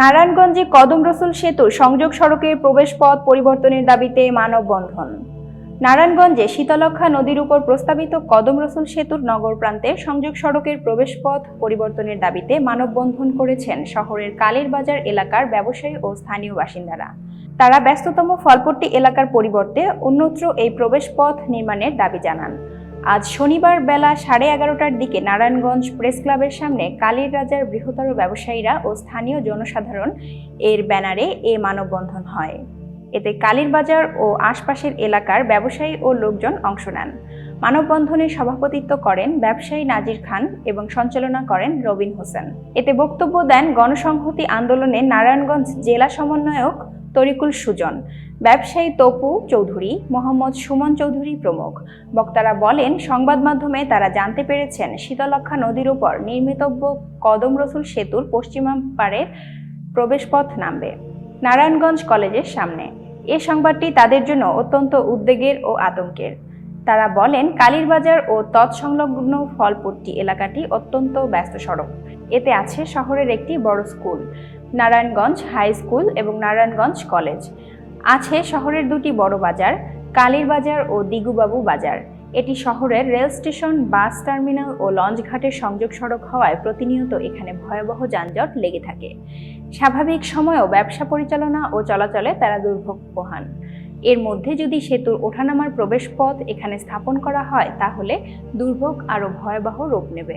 নারায়ণগঞ্জে কদম রসুল সেতু সংযোগ সড়কের প্রবেশপথ পরিবর্তনের দাবিতে মানববন্ধন। নারায়ণগঞ্জে শীতলক্ষা নদীর উপর প্রস্তাবিত কদম রসুল সেতুর নগর প্রান্তে সংযোগ সড়কের প্রবেশপথ পরিবর্তনের দাবিতে মানববন্ধন করেছেন শহরের কালীরবাজার এলাকার ব্যবসায়ী ও স্থানীয় বাসিন্দারা। তারা ব্যস্ততম ফলপট্টি এলাকার পরিবর্তে অন্যত্র এই প্রবেশপথ নির্মাণের দাবি জানান। আজ শনিবার বেলা সাড়ে এগারোটার দিকে নারায়ণগঞ্জ প্রেস ক্লাবের সামনে কালীর রাজার বৃহত্তর ব্যবসায়ীরা ও স্থানীয় জনসাধারণ এর ব্যানারে এ মানববন্ধন হয়। এতে কালীর বাজার ও আশপাশের এলাকার ব্যবসায়ী ও লোকজন অংশ নেন। মানববন্ধনে সভাপতিত্ব করেন ব্যবসায়ী নাজির খান এবং সঞ্চালনা করেন রবিন হোসেন। এতে বক্তব্য দেন গণসংহতি আন্দোলনে নারায়ণগঞ্জ জেলা সমন্বয়ক তরিকুল সুজন। ব্যবসায়ী তপু চৌধুরী, মোহাম্মদ সুমন চৌধুরী প্রমুখ। বক্তারা বলেন, সংবাদ মাধ্যমে তারা জানতে পেরেছেন শীতলক্ষা নদীর উপর নির্মিতব্য কদম রসুল সেতুর পশ্চিমা পাড়ের প্রবেশপথ নামবে। নারায়ণগঞ্জ কলেজের সামনে। এ সংবাদটি তাদের জন্য অত্যন্ত উদ্বেগের ও আতঙ্কের। তারা বলেন, কালীরবাজার ও তৎসংলগ্ন ফলপট্টি এলাকাটি অত্যন্ত ব্যস্ত সড়ক। এতে আছে শহরের একটি বড় স্কুল, নারায়ণগঞ্জ হাই স্কুল এবং নারায়ণগঞ্জ কলেজ। আছে শহরের দুটি বড় বাজার, কালীর বাজার ও দিগুবাবু বাজার। এটি শহরের রেল স্টেশন, বাস টার্মিনাল ও লঞ্চ ঘাটের সংযোগ সড়ক হওয়ায় প্রতিনিয়ত এখানে ভয়াবহ যানজট লেগে থাকে। স্বাভাবিক সময়েও ব্যবসা পরিচালনা ও চলাচলে তারা দুর্ভোগ পোহান। এর মধ্যে যদি সেতুর ওঠানামার প্রবেশপথ এখানে স্থাপন করা হয়, তাহলে দুর্ভোগ আরও ভয়াবহ রূপ নেবে।